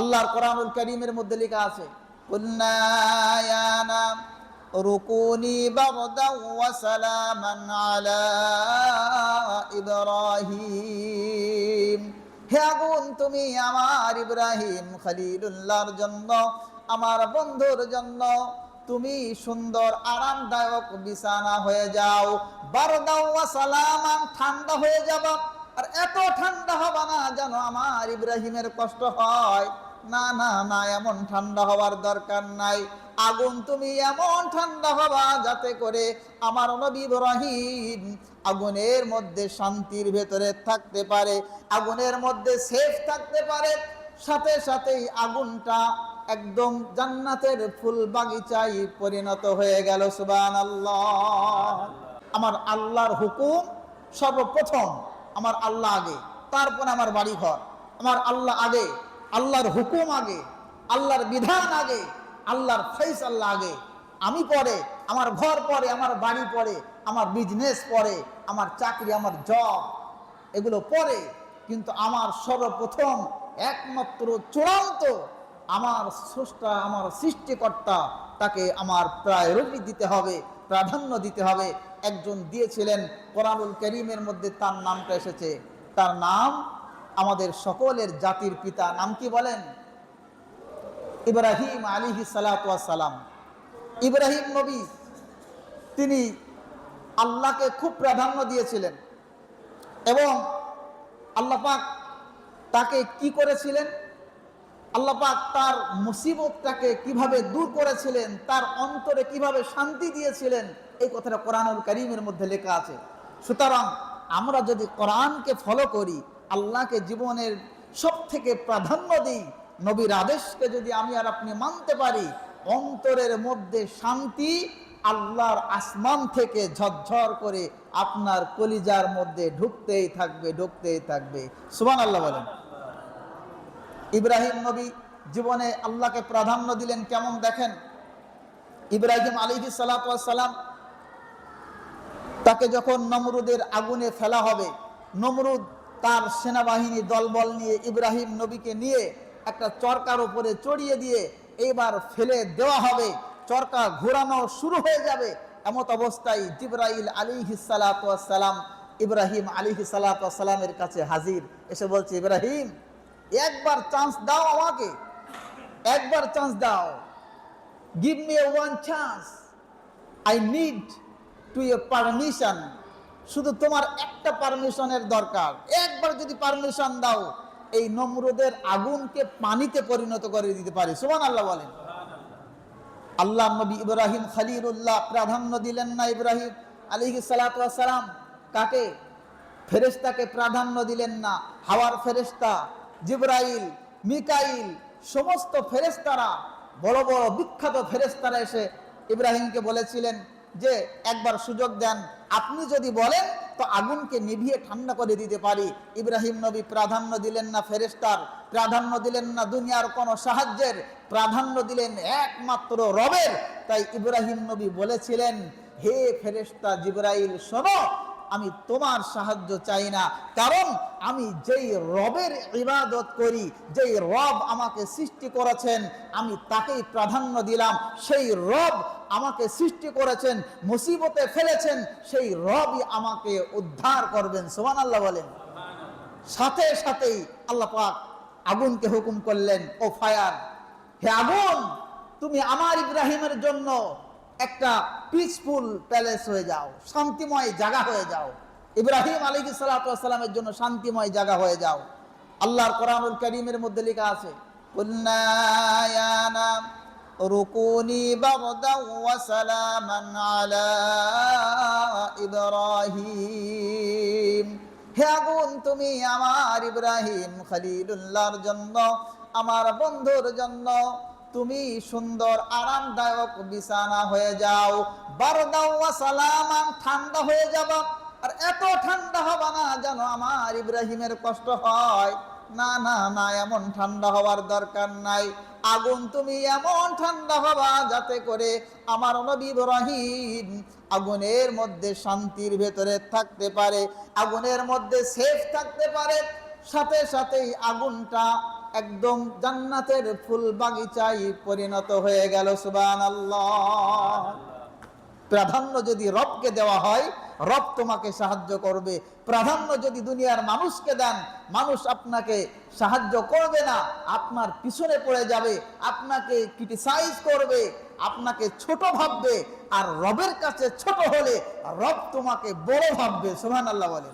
আল্লাহর কোরআনুল করিমের মধ্যে লেখা আছে নাম, রুকুনি সালামান আলা ইব্রাহিম। হে আগুন, তুমি আমার ইব্রাহিম খলিলুল্লাহর জন্য, আমার বন্ধুর জন্য, তুমি সুন্দর, আরামদায়ক বিছানা হয়ে যাও। বারদাও ওয়া সালামান, ঠান্ডা হয়ে যাবা। আর এত ঠান্ডা হবে না যেন আমার ইব্রাহিমের কষ্ট হয়। না না না, এমন ঠান্ডা হওয়ার দরকার নাই। আগুন তুমি এমন ঠান্ডা হবা যাতে করে আমার নবী আগুনের মধ্যে শান্তির ভেতরে থাকতে পারে, আগুনের মধ্যে সেফ থাকতে পারে। সাথে সাথেই আগুনটা একদম জান্নাতের ফুল বাগিচায় পরিণত হয়ে গেল সুবান আল্লাহ আমার আল্লাহর হুকুম সর্বপ্রথম আমার আল্লাহ আগে, তারপরে আমার বাড়িঘর। আমার আল্লাহ আগে আল্লাহর হুকুম আগে, আল্লাহর বিধান আগে, আল্লাহর ফেস আল্লাহ আগে। আমি পরে, আমার ঘর পরে, আমার বাড়ি পরে, আমার বিজনেস পরে, আমার চাকরি, আমার জব এগুলো পরে। কিন্তু আমার সর্বপ্রথম, একমাত্র চূড়ান্ত আমার স্রষ্টা, আমার সৃষ্টিকর্তা, তাকে আমার প্রায়োরিটি দিতে হবে, প্রাধান্য দিতে হবে। একজন দিয়েছিলেন কোরআনুল করিমের মধ্যে তার নামটা এসেছে। তার নাম আমাদের সকলের জাতির পিতা। নাম কি বলেন? ইব্রাহিম আলিহি সালাম ইব্রাহিম নবী, তিনি আল্লাহকে খুব প্রাধান্য দিয়েছিলেন এবং আল্লাহ পাক তাকে কি করেছিলেন? আল্লাহ পাক তার মুসিবতটাকে কীভাবে দূর করেছিলেন? তার অন্তরে কীভাবে শান্তি দিয়েছিলেন? এই কথাটা কোরআনুল করিমের মধ্যে লেখা আছে। সুতরাং আমরা যদি কোরআনকে ফলো করি আল্লাহকে জীবনের সব থেকে প্রাধান্য দিই, নবীর আদেশকে যদি আমি আর আপনি মানতে পারি, অন্তরের মধ্যে শান্তি আল্লাহর আসমান থেকে ঝরঝর করে আপনার কলিজার মধ্যে ঢুকতেই থাকবে ঢুকতেই থাকবে। সুমান আল্লাহ বলেন। ইব্রাহিম নবী জীবনে আল্লাহকে প্রাধান্য দিলেন কেমন দেখেন? ইব্রাহিম আলিহি সালাম তাকে যখন নমরুদের আগুনে ফেলা হবে, নমরুদ তার সেনাবাহিনী দলবল নিয়ে ইব্রাহিম নবীকে নিয়ে একটা চরকার উপরে চড়িয়ে দিয়ে এইবার ফেলে দেওয়া হবে। চরকা ঘোরানো শুরু হয়ে যাবে। এমত অবস্থায় জিব্রাইল আলিহি সালাম ইব্রাহিম আলিহি সালামের কাছে হাজির। এসে বলছে, ইব্রাহিম, একবার চান্স দাও আমাকে। একবার চান্স দাও। Give me one chance I need to a permission শুধু তোমার একটা পারমিশনের দরকার। একবার যদি পারমিশন দাও, এই নমরুদের আগুনকে পানিতে পরিণত করে দিতে পারি। সুমান আল্লাহ বলেন। আল্লাহ নবী ইব্রাহিম খালিলুল্লাহ প্রাধান্য দিলেন না ইব্রাহিম আলী সালাম কাকে? ফেরেস্তাকে প্রাধান্য দিলেন না। হাওয়ার ফেরেস্তা জিব্রাইল, মিকাইল, সমস্ত ফেরেস্তারা বড় বড় বিখ্যাত ফেরেস্তারা এসে ইব্রাহিমকে বলেছিলেন যে একবার সুযোগ দেন, আপনি যদি বলেন, তো আগুনকে নিভিয়ে ঠান্ডা করে দিতে পারি। ইব্রাহিম নবী প্রাধান্য দিলেন না ফেরেস্তার প্রাধান্য দিলেন না দুনিয়ার কোনো সাহায্যের, প্রাধান্য দিলেন একমাত্র রবের। তাই ইব্রাহিম নবী বলেছিলেন, হে ফেরেস্তা জিব্রাইল, শোনো আমি তোমার সাহায্য চাই না। কারণ আমি যেই রবের ইবাদত করি, যেই রব আমাকে সৃষ্টি করেছেন, আমি তাকেই প্রাধান্য দিলাম। সেই রব আমাকে সৃষ্টি করেছেন, মুসিবতে ফেলেছেন, সেই রবই আমাকে উদ্ধার করবেন। সোমান আল্লাহ বলেন। সাথে সাথেই আল্লাহ পাক আগুনকে হুকুম করলেন, ও ফায়ার, হে আগুন, তুমি আমার ইব্রাহিমের জন্য একটা পিসফুল প্যালেস হয়ে যাও, শান্তিময় জায়গা হয়ে যাও। ইব্রাহিম আলী সালাতামের জন্য শান্তিময় জায়গা হয়ে যাও। আল্লাহর কোরআনুল করিমের মধ্যে লেখা আছে রুকুনি তুমি আমার ইব্রাহিম আমার বন্ধুর জন্য তুমি সুন্দর, আরামদায়ক বিছানা হয়ে যাও। বারদাও সালামান, ঠান্ডা হয়ে যাব। আর এত ঠান্ডা হবে না যেন আমার ইব্রাহিমের কষ্ট হয়। না না না, এমন ঠান্ডা হওয়ার দরকার নাই। আগুন তুমি এমন ঠান্ডা হবা যাতে করে আমার নবী ইব্রাহিম আগুনের মধ্যে শান্তির ভেতরে থাকতে পারে, আগুনের মধ্যে সেফ থাকতে পারে। সাথে সাথেই আগুনটা একদম জান্নাতের ফুল বাগিচায় পরিণত হয়ে গেল সুবান প্রাধান্য যদি রবকে দেওয়া হয়, রব তোমাকে সাহায্য করবে। প্রাধান্য যদি দুনিয়ার মানুষকে দেন, মানুষ আপনাকে সাহায্য করবে না, আপনার পিছনে পড়ে যাবে, আপনাকে ক্রিটিসাইজ করবে, আপনাকে ছোট ভাববে, আর রবের কাছে ছোট হলে রব তোমাকে বড় ভাববে সোহান আল্লাহ বলে।